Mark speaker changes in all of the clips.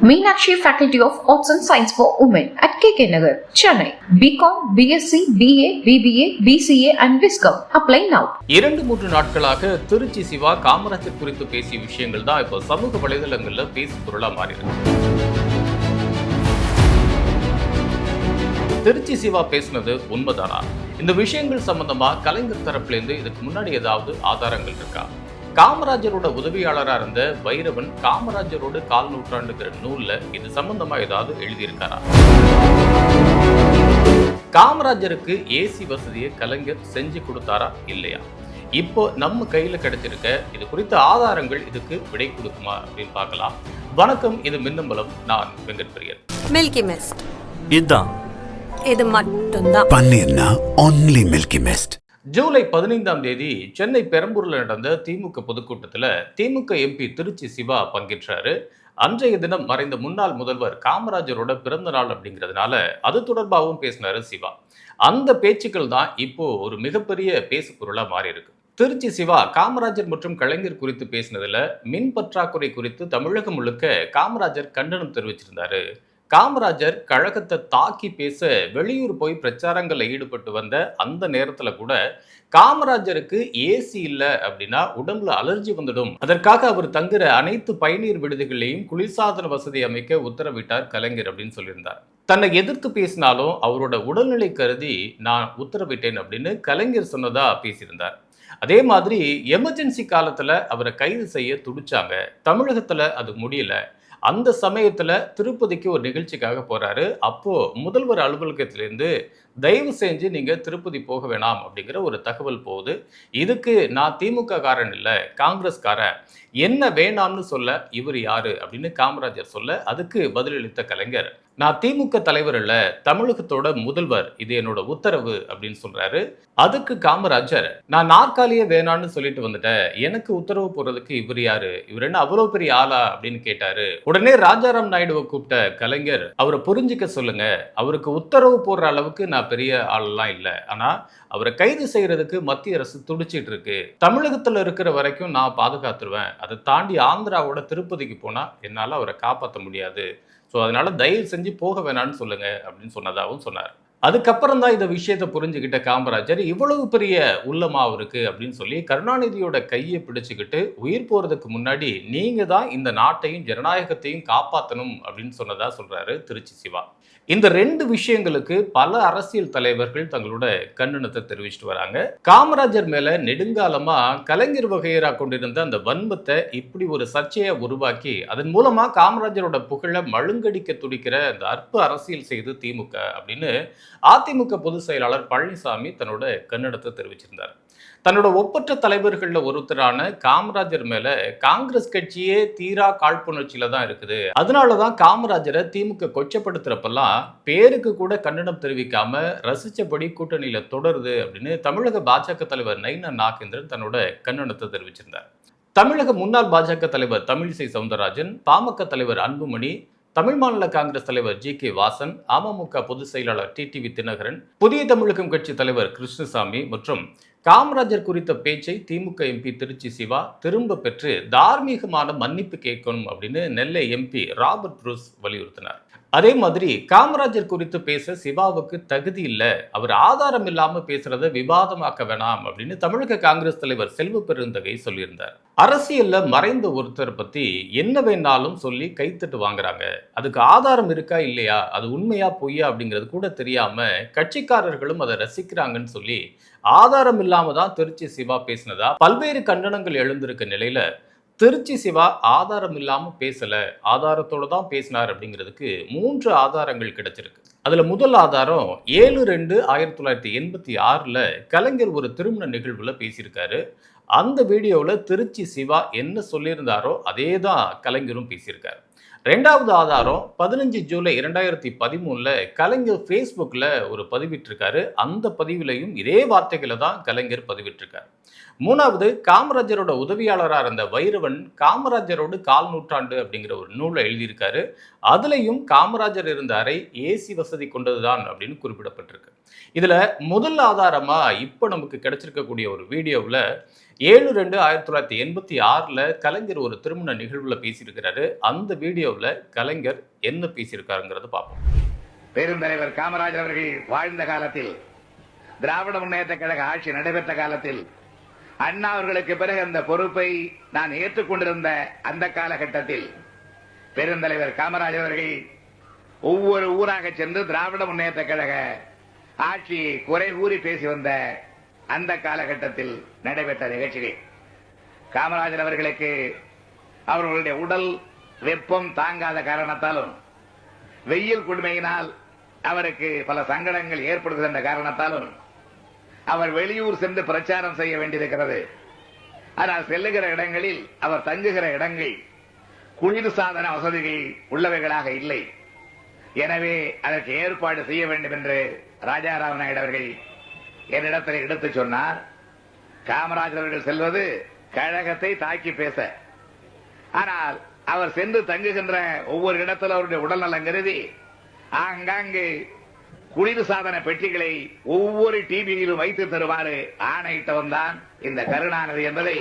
Speaker 1: Meenakshi faculty of arts and science for women at K K Nagar Chennai BCom BSc BA BBA BCA and Viscom apply now
Speaker 2: இரண்டு மூன்று நாட்களாக திருச்சி சிவா காமராஜர் குறித்து பேசிய விஷயங்கள் தான் இப்போ சமூக வலைதளங்களில் பேசு பொருளாக மாறியிருக்கு. திருச்சி சிவா பேசுனது உண்மைதானா? இந்த விஷயங்கள் சம்பந்தமா கலைஞர் தரப்புலேருந்து இதுக்கு முன்னாடி ஏதாவது ஆதாரங்கள் இருக்கா? காமராஜரோட உதவியாளரா இருந்த பைரவன் காமராஜரோட கால் நூற்றாண்டுங்கிற நூல்ல இது சம்பந்தமா ஏதாவது எழுதியிருக்காரா? காமராஜருக்கு ஏசி வசதியை கலைஞர் செஞ்சு கொடுத்தாரா இல்லையா? இப்போ நம்ம கையில கிடைச்சிருக்க இது குறித்த ஆதாரங்கள் இதுக்கு விடை கொடுக்குமா அப்படின்னு பார்க்கலாம். வணக்கம் இது மின்னம்பலம். நான் வெங்கட் பிரியன்.
Speaker 3: மில்கி மிஸ்ட்
Speaker 4: இதுதான்.
Speaker 3: இது மட்டும்தான்.
Speaker 5: பன்னீர்னா ஒன்லி மில்கி மிஸ்ட்
Speaker 2: ஜூலை பதினைந்தாம் தேதி சென்னை பெரம்பூரில் நடந்த திமுக பொதுக்கூட்டத்தில் திமுக எம்பி திருச்சி சிவா பங்கேற்றாரு. அன்றைய தினம் மறைந்த முன்னாள் முதல்வர் காமராஜரோட பிறந்த நாள் அப்படிங்கிறதுனால அது தொடர்பாகவும் பேசினாரு சிவா. அந்த பேச்சுக்கள் தான் இப்போ ஒரு மிகப்பெரிய பேசு பொருளாக மாறி இருக்கு திருச்சி சிவா காமராஜர் மற்றும் கலைஞர் குறித்து பேசினதுல மின் பற்றாக்குறை குறித்து தமிழகம் முழுக்க காமராஜர் கண்டனம் தெரிவிச்சிருந்தாரு. காமராஜர் கழகத்தை தாக்கி பேச வெளியூர் போய் பிரச்சாரங்களில் ஈடுபட்டு வந்த அந்த நேரத்தில் கூட காமராஜருக்கு ஏசி இல்லை அப்படின்னா உடம்புல அலர்ஜி வந்துடும். அதற்காக அவர் தங்குற அனைத்து பயணியர் விடுதிகளையும் குளிர்சாதன வசதி அமைக்க உத்தரவிட்டார் கலைஞர் அப்படின்னு சொல்லியிருந்தார். தன்னை எதிர்த்து பேசினாலும் அவரோட உடல்நிலை கருதி நான் உத்தரவிட்டேன் அப்படின்னு கலைஞர் சொன்னதா பேசியிருந்தார். அதே மாதிரி எமர்ஜென்சி காலத்தில் அவரை கைது செய்ய துடிச்சாங்க. தமிழகத்தில் அது முடியல. அந்த சமயத்தில் திருப்பதிக்கு ஒரு நிகழ்ச்சிக்காக போகிறாரு அப்போது முதல்வர் அலுவலகத்திலேருந்து தயவு செஞ்சு நீங்கள் திருப்பதி போக வேணாம் அப்படிங்கிற ஒரு தகவல் போகுது. இதுக்கு நான் திமுக காரன் இல்லை காங்கிரஸ்காரன். என்ன வேணாம்னு சொல்ல இவர் யாரு அப்படின்னு காமராஜர் சொல்ல அதுக்கு பதிலளித்த கலைஞர். நான் திமுக தலைவர் இல்ல தமிழகத்தோட முதல்வர் இது என்னோட உத்தரவு அப்படின்னு சொல்றாரு. அதுக்கு காமராஜர் நான் நாற்காலியே வேணான்னு சொல்லிட்டு வந்துட்டேன். எனக்கு உத்தரவு போடுறதுக்கு இவர் யாரு? இவர் என்ன அவ்வளவு பெரிய ஆளா அப்படின்னு கேட்டாரு. உடனே ராஜாராம் நாயுடுவை கூப்பிட்ட கலைஞர் அவரை புரிஞ்சுக்க சொல்லுங்க. அவருக்கு உத்தரவு போடுற அளவுக்கு நான் பெரிய ஆளெல்லாம் இல்லை. ஆனா அவரை கைது செய்யறதுக்கு மத்திய அரசு துடிச்சிட்டு இருக்கு. தமிழகத்துல இருக்கிற வரைக்கும் நான் பாதுகாத்துருவேன். அதை தாண்டி ஆந்திராவோட திருப்பதிக்கு போனா என்னால அவரை காப்பாற்ற முடியாது. ஸோ அதனால தயவு செஞ்சு போக வேணாம்னு சொல்லுங்க அப்படின்னு சொன்னதாகவும் சொன்னார். அதுக்கப்புறம் தான் இந்த விஷயத்தை புரிஞ்சுக்கிட்ட காமராஜர் இவ்வளவு பெரிய உள்ளமா அவருக்கு அப்படின்னு சொல்லி கருணாநிதியோட கையை பிடிச்சுக்கிட்டு உயிர் போகிறதுக்கு முன்னாடி நீங்கள் தான் இந்த நாட்டையும் ஜனநாயகத்தையும் காப்பாற்றணும் அப்படின்னு சொன்னதா சொல்கிறாரு திருச்சி சிவா. இந்த ரெண்டு விஷயங்களுக்கு பல அரசியல் தலைவர்கள் தங்களோட கண்டனத்தை தெரிவிச்சுட்டு வராங்க. காமராஜர் மேல நெடுங்காலமா கலைஞர் வகையரா கொண்டிருந்த அந்த வன்மத்தை இப்படி ஒரு சர்ச்சையை உருவாக்கி அதன் மூலமா காமராஜரோட புகழை மழுங்கடிக்க துடிக்கிற அந்த அற்ப அரசியல் செய்து திமுக அப்படின்னு அதிமுக பொதுச் செயலாளர் பழனிசாமி தன்னோட கன்னடத்தை தெரிவிச்சிருந்தார். தன்னோட ஒப்பற்ற தலைவர்களில் ஒருத்தரான காமராஜர் மேல காங்கிரஸ் கட்சியே தீரா காழ்ப்புணர்ச்சியில தான் இருக்குது. அதனால தான் காமராஜரை திமுக கொச்சப்படுத்துறப்பெல்லாம் பேருக்கு கூட கண்டனம் தெரிவிக்காம ரசிச்சபடி கூட்டணியில தொடருது அப்படின்னு தமிழக பாஜக தலைவர் நைனா நாகேந்திரன் தன்னோட கண்டனத்தை தெரிவிச்சிருந்தார். தமிழக முன்னாள் பாஜக தலைவர் தமிழிசை சவுந்தரராஜன் பாமக தலைவர் அன்புமணி தமிழ் மாநில காங்கிரஸ் தலைவர் ஜி கே வாசன் அமமுக பொதுச் செயலாளர் டி டி வி தினகரன் புதிய தமிழகம் கட்சி தலைவர் கிருஷ்ணசாமி மற்றும் காமராஜர் குறித்த பேச்சை திமுக எம்பி திருச்சி சிவா திரும்ப பெற்று தார்மீகமான மன்னிப்பு கேட்கணும் அப்படின்னு நெல்லை எம்பி ராபர்ட் புரூஸ் வலியுறுத்தினார். அதே மாதிரி காமராஜர் குறித்து பேச சிவாவுக்கு தகுதி இல்லை. அவர் ஆதாரம் இல்லாமல் பேசுறத விவாதமாக்க வேணாம் அப்படின்னு தமிழக காங்கிரஸ் தலைவர் செல்வ பெருந்தகை சொல்லியிருந்தார். அரசியல்ல மறைந்த ஒருத்தர் பத்தி என்ன வேணாலும் சொல்லி கைத்தட்டு வாங்குறாங்க. அதுக்கு ஆதாரம் இருக்கா இல்லையா? அது உண்மையா பொய்யா அப்படிங்கிறது கூட தெரியாம கட்சிக்காரர்களும் அதை ரசிக்கிறாங்கன்னு சொல்லி ஆதாரம் இல்லாம தான் திருச்சி சிவா பேசினதா? பல்வேறு கண்டனங்கள் எழுந்திருக்க நிலையில திருச்சி சிவா ஆதாரம் இல்லாம பேசல. ஆதாரத்தோட தான் பேசினார் அப்படிங்கிறதுக்கு மூன்று ஆதாரங்கள் கிடைச்சிருக்கு. அதுல முதல் ஆதாரம் ஏழு ரெண்டு ஆயிரத்தி தொள்ளாயிரத்தி எண்பத்தி ஆறுல கலைஞர் ஒரு திருமண நிகழ்வுல பேசியிருக்காரு. அந்த வீடியோவில் திருச்சி சிவா என்ன சொல்லியிருந்தாரோ அதே தான் கலைஞரும் பேசியிருக்காரு. ரெண்டாவது ஆதாரம் பதினஞ்சு ஜூலை இரண்டாயிரத்தி பதிமூணில் கலைஞர் ஃபேஸ்புக்கில் ஒரு பதிவிட்டிருக்காரு. அந்த பதிவிலையும் இதே வார்த்தைகளை தான் கலைஞர் பதிவிட்டிருக்காரு. மூணாவது காமராஜரோட உதவியாளராக இருந்த வைரவன் காமராஜரோடு கால் நூற்றாண்டு அப்படிங்கிற ஒரு நூலை எழுதியிருக்காரு. அதுலேயும் காமராஜர் இருந்த அறை ஏசி வசதி கொண்டதுதான் அப்படின்னு குறிப்பிடப்பட்டிருக்கு. இதில் முதல் ஆதாரமாக இப்போ நமக்கு கிடைச்சிருக்கக்கூடிய ஒரு வீடியோவில் ஏழு ரெண்டு ஆயிரத்தி தொள்ளாயிரத்தி எண்பத்தி ஆறில் கலைஞர் ஒரு திருமண நிகழ்வில் பேசியிருக்கிறாரு. அந்த வீடியோவில் கலைஞர் என்ன பேசியிருக்காருங்கிறத பார்ப்போம்.
Speaker 4: பெருந்தலைவர் காமராஜர் அவர்கள் வாழ்ந்த காலத்தில் திராவிட முன்னேற்ற கழக ஆட்சி நடைபெற்ற காலத்தில் அண்ணா அவர்களுக்கு பிறகு அந்த பொறுப்பை நான் ஏற்றுக்கொண்டிருந்த அந்த காலகட்டத்தில் பெருந்தலைவர் காமராஜர் அவர்கள் ஒவ்வொரு ஊராக சென்று திராவிட முன்னேற்ற கழக ஆட்சியை குறை கூறி பேசி வந்த அந்த காலகட்டத்தில் நடைபெற்ற நிகழ்ச்சிகள். காமராஜர் அவர்களுக்கு அவர்களுடைய உடல் வெப்பம் தாங்காத காரணத்தாலும் வெயில் கொடுமையினால் அவருக்கு பல சங்கடங்கள் ஏற்படுகின்ற காரணத்தாலும் அவர் வெளியூர் சென்று பிரச்சாரம் செய்ய வேண்டியிருக்கிறது. ஆனால் செல்லுகிற இடங்களில் அவர் தங்குகிற இடங்கள் குளிர் சாதன வசதிகள் உள்ளவைகளாக இல்லை. எனவே அதற்கு ஏற்பாடு செய்ய வேண்டும் என்று ராஜாராம் நாயுடு அவர்கள் என்னிடத்தில் எடுத்துச் சொன்னார். காமராஜர் அவர்கள் செல்வது கழகத்தை தாக்கி பேச. ஆனால் அவர் சென்று தங்குகின்ற ஒவ்வொரு இடத்துல அவருடைய உடல்நலம் கருதி ஆங்காங்கு குளிர் சாதன பெட்டிகளை ஒவ்வொரு டிவியிலும் வைத்து தருமாறு ஆணையிட்டவன் தான் இந்த கருணாநிதி என்பதை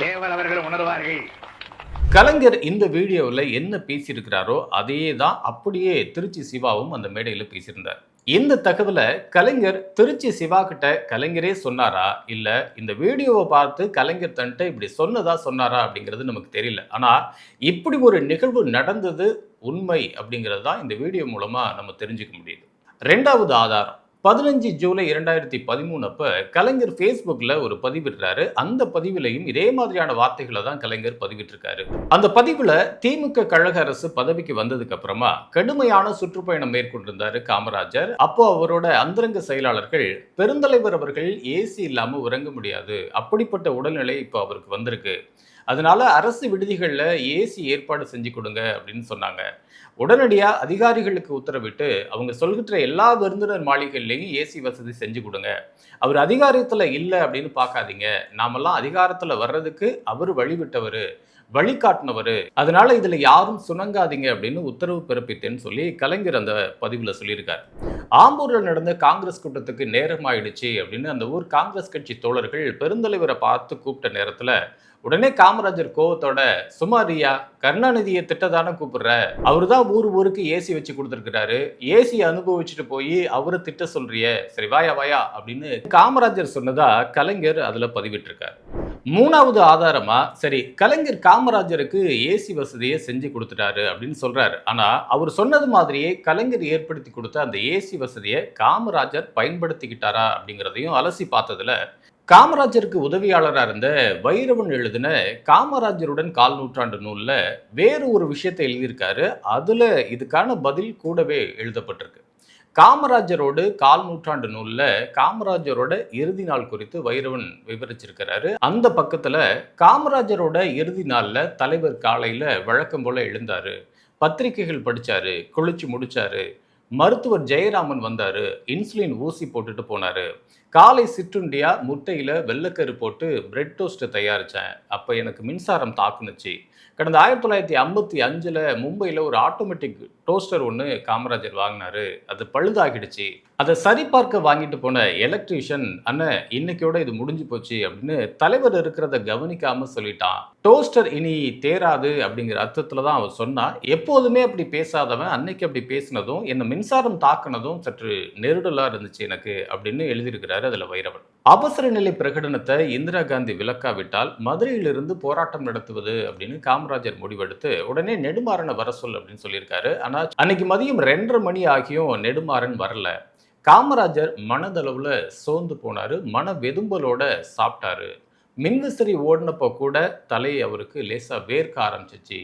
Speaker 4: தேவர் அவர்கள் உணர்வார்கள்.
Speaker 2: கலைஞர் இந்த வீடியோவில் என்ன பேசியிருக்கிறாரோ அதே தான் அப்படியே திருச்சி சிவாவும் அந்த மேடையில் பேசியிருந்தார். இந்த தகவலை கலைஞர் திருச்சி சிவா கிட்ட கலைஞரே சொன்னாரா? இல்ல இந்த வீடியோவை பார்த்து கலைஞர் தன்ட்ட இப்படி சொன்னதா சொன்னாரா அப்படிங்கிறது நமக்கு தெரியல. ஆனா இப்படி ஒரு நிகழ்வு நடந்தது உண்மை அப்படிங்கிறது தான் இந்த வீடியோ மூலமா நம்ம தெரிஞ்சுக்க முடியுது. ரெண்டாவது ஆதாரம். பதினஞ்சு ஜூலை இரண்டாயிரத்தி பதிமூணு அப்போ கலைஞர் ஃபேஸ்புக்கில் ஒரு பதிவிடுறாரு. அந்த பதிவிலையும் இதே மாதிரியான வார்த்தைகளை தான் கலைஞர் பதிவிட்டிருக்காரு. அந்த பதிவில் திமுக கழக அரசு பதவிக்கு வந்ததுக்கு அப்புறமா கடுமையான சுற்றுப்பயணம் மேற்கொண்டிருந்தாரு காமராஜர். அப்போ அவரோட அந்தரங்க செயலாளர்கள் பெருந்தலைவர் அவர்கள் ஏசி இல்லாமல் உறங்க முடியாது. அப்படிப்பட்ட உடல்நிலை இப்போ அவருக்கு வந்திருக்கு. அதனால அரசு விடுதிகளில் ஏசி ஏற்பாடு செஞ்சு கொடுங்க அப்படின்னு சொன்னாங்க. உடனடியாக அதிகாரிகளுக்கு உத்தரவிட்டு அவங்க சொல்கின்ற எல்லா விருந்தினர் மாளிகைகள்லையும் ஏசி வசதி செஞ்சு கொடுங்க. அவர் அதிகாரத்தில் இல்லை அப்படின்னு பார்க்காதீங்க. நாமெல்லாம் அதிகாரத்தில் வர்றதுக்கு அவர் வழிவிட்டவர் வழிகாட்டினவர் அதனால இதில் யாரும் சுணங்காதீங்க அப்படின்னு உத்தரவு பிறப்பித்தேன்னு சொல்லி கலைஞர் அந்த பதிவில் சொல்லியிருக்கார். ஆம்பூரில் நடந்த காங்கிரஸ் கூட்டத்துக்கு நேரம் ஆயிடுச்சு அப்படின்னு அந்த ஊர் காங்கிரஸ் கட்சி தோழர்கள் பெருந்தலைவரை பார்த்து கூப்பிட்ட நேரத்தில் உடனே காமராஜர் கோவத்தோட சுமாரியா கருணாநிதியை திட்டதானே கூப்பிடுற? அவர் தான் ஊர் ஊருக்கு ஏசி வச்சு கொடுத்துருக்கிறாரு. ஏசி அனுபவிச்சுட்டு போய் அவரை திட்ட சொல்றிய. சரி வாயா வாயா அப்படின்னு காமராஜர் சொன்னதா கலைஞர் அதுல பதிவிட்டிருக்காரு. மூணாவது ஆதாரமா சரி கலைஞர் காமராஜருக்கு ஏசி வசதியை செஞ்சு கொடுத்துட்டாரு அப்படின்னு சொல்றாரு. ஆனா அவர் சொன்னது மாதிரியே கலைஞர் ஏற்படுத்தி கொடுத்த அந்த ஏசி வசதியை காமராஜர் பயன்படுத்திக்கிட்டாரா அப்படிங்கிறதையும் அலசி பார்த்ததுல காமராஜருக்கு உதவியாளராக இருந்த வைரவன் எழுதின காமராஜருடன் கால் நூற்றாண்டு நூலில் வேறு ஒரு விஷயத்தை எழுதியிருக்காரு. அதில் இதுக்கான பதில் கூடவே எழுதப்பட்டிருக்கு. காமராஜரோடு கால் நூற்றாண்டு நூலில் காமராஜரோட இறுதி நாள் குறித்து வைரவன் விவரிச்சிருக்கிறாரு. அந்த பக்கத்தில் காமராஜரோட இறுதி நாளில் தலைவர் காலையில் வழக்கம் போல் எழுந்தார். பத்திரிகைகள் படிச்சாரு குளிச்சு முடித்தார் மருத்துவர் ஜெயராமன் வந்தாரு இன்சுலின் ஊசி போட்டுட்டு போனாரு. காலை சிற்றுண்டியா முட்டையில வெள்ளைக்கரு போட்டு பிரெட் டோஸ்ட் தயாரிச்சேன். அப்ப எனக்கு மின்சாரம் தாக்குனுச்சு. கடந்த ஆயிரத்தி தொள்ளாயிரத்தி ஐம்பத்தி அஞ்சில் மும்பையில் ஒரு ஆட்டோமேட்டிக் டோஸ்டர் ஒன்று காமராஜர் வாங்கினாரு. அது பழுதாகிடுச்சு. அதை சரிபார்க்க வாங்கிட்டு போன எலக்ட்ரீஷியன் அண்ணன் இன்னைக்கோட இது முடிஞ்சு போச்சு அப்படின்னு தலைவர் இருக்கிறத கவனிக்காம சொல்லிட்டான். டோஸ்டர் இனி தேராது அப்படிங்கிற அர்த்தத்தில் தான் அவர் சொன்னான் எப்போதுமே அப்படி பேசாதவன் அன்னைக்கு அப்படி பேசினதும் என்னை மின்சாரம் தாக்குனதும் சற்று நெருடலாக இருந்துச்சு எனக்கு அப்படின்னு எழுதியிருக்கிறாரு அதில் வைரவன். அவசர நிலை பிரகடனத்தை இந்திரா காந்தி விலக்காவிட்டால் மதுரையிலிருந்து போராட்டம் நடத்துவது அப்படின்னு காமராஜர் முடிவெடுத்து உடனே நெடுமாறனை வர சொல் அப்படின்னு சொல்லியிருக்காரு. ஆனா அன்னைக்கு மதியம் ரெண்டரை மணி ஆகியும் நெடுமாறன் வரல. காமராஜர் மனதளவுல சோர்ந்து போனாரு. மன வெதும்பலோட சாப்பிட்டாரு. மின்விசிறி ஓடினப்போ கூட தலையை அவருக்கு லேசா வேர்க்க ஆரம்பிச்சிச்சு.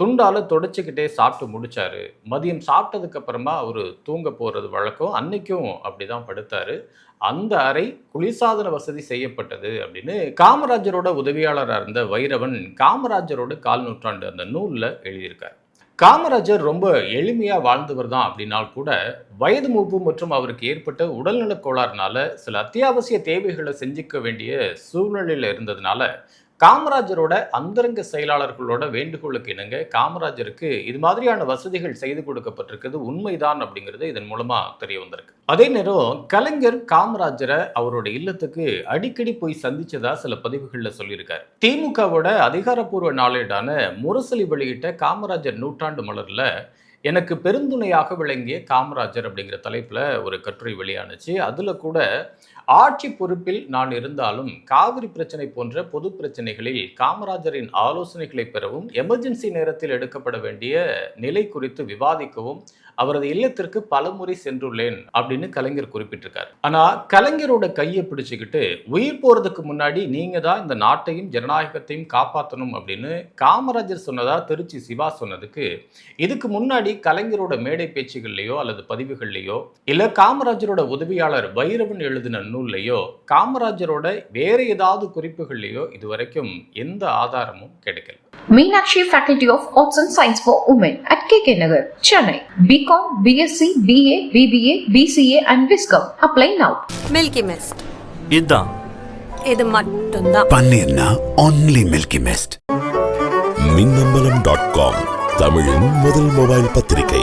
Speaker 2: துண்டால் தொடச்சிக்கிட்டே சாப்பிட்டு முடித்தார் மதியம் சாப்பிட்டதுக்கு அப்புறமா அவர் தூங்க போகிறது வழக்கம். அன்னைக்கும் அப்படிதான் படுத்தார். அந்த அறை குளிர்சாதன வசதி செய்யப்பட்டது அப்படின்னு காமராஜரோட உதவியாளராக இருந்த வைரவன் காமராஜரோட கால் நூற்றாண்டு அந்த நூலில் எழுதியிருக்கார். காமராஜர் ரொம்ப எளிமையாக வாழ்ந்தவர் தான் அப்படின்னால் கூட வயது மூப்பு மற்றும் அவருக்கு ஏற்பட்ட உடல்நலக் கோளாறுனால சில அத்தியாவசிய தேவைகளை செஞ்சுக்க வேண்டிய சூழ்நிலையில் இருந்ததுனால காமராஜரோட அந்தரங்க செயலாளர்களோட வேண்டுகோளுக்கு இணங்க காமராஜருக்கு இது மாதிரியான வசதிகள் செய்து கொடுக்கப்பட்டிருக்கிறது உண்மைதான் அப்படிங்கிறது இதன் மூலமா தெரிய வந்திருக்கு. அதே நேரம் கலைஞர் காமராஜரை அவரோட இல்லத்துக்கு அடிக்கடி போய் சந்திச்சதா சில பதிவுகள்ல சொல்லியிருக்காரு. திமுகவோட அதிகாரப்பூர்வ நாளேடான முரசொலி வெளியிட்ட காமராஜர் நூற்றாண்டு மலர்ல எனக்கு பெருந்துணையாக விளங்கிய காமராஜர் அப்படிங்கிற தலைப்பில் ஒரு கட்டுரை வெளியானுச்சு. அதில் கூட ஆட்சி பொறுப்பில் நான் இருந்தாலும் காவிரி பிரச்சனை போன்ற பொது பிரச்சனைகளில் காமராஜரின் ஆலோசனைகளை பெறவும் எமர்ஜென்சி நேரத்தில் எடுக்கப்பட வேண்டிய நிலை குறித்து விவாதிக்கவும் அவரது இல்லத்திற்கு பலமுறை சென்றுள்ளேன் அப்படின்னு கலைஞர் குறிப்பிட்டிருக்காரு. ஆனா கலைஞரோட கையை பிடிச்சுக்கிட்டு உயிர் போறதுக்கு முன்னாடி நீங்க தான் இந்த நாட்டையும் ஜனநாயகத்தையும் காப்பாற்றணும் அப்படின்னு காமராஜர் சொன்னதா திருச்சி சிவா சொன்னதுக்கு இதுக்கு முன்னாடி கலைஞரோட மேடை பேச்சுகள்லையோ அல்லது பதிவுகள்லையோ இல்ல காமராஜரோட உதவியாளர் வைரவன் எழுதின நூல்லையோ காமராஜரோட வேற ஏதாவது குறிப்புகள்லையோ இதுவரைக்கும் எந்த ஆதாரமும் கிடைக்கல.
Speaker 1: Meenakshi Faculty of Arts and Science for Women at KK Nagar, Chennai. BCom, BSc, BA, BBA, BCA and Viscom. Apply now.
Speaker 3: Milky mist
Speaker 5: இதான்
Speaker 3: இது மட்டும்தான்
Speaker 5: பன்னீர்னா only Milky Mist.
Speaker 6: Minnambalam dot com தமிழின் முதல் மொபைல் பத்திரிகை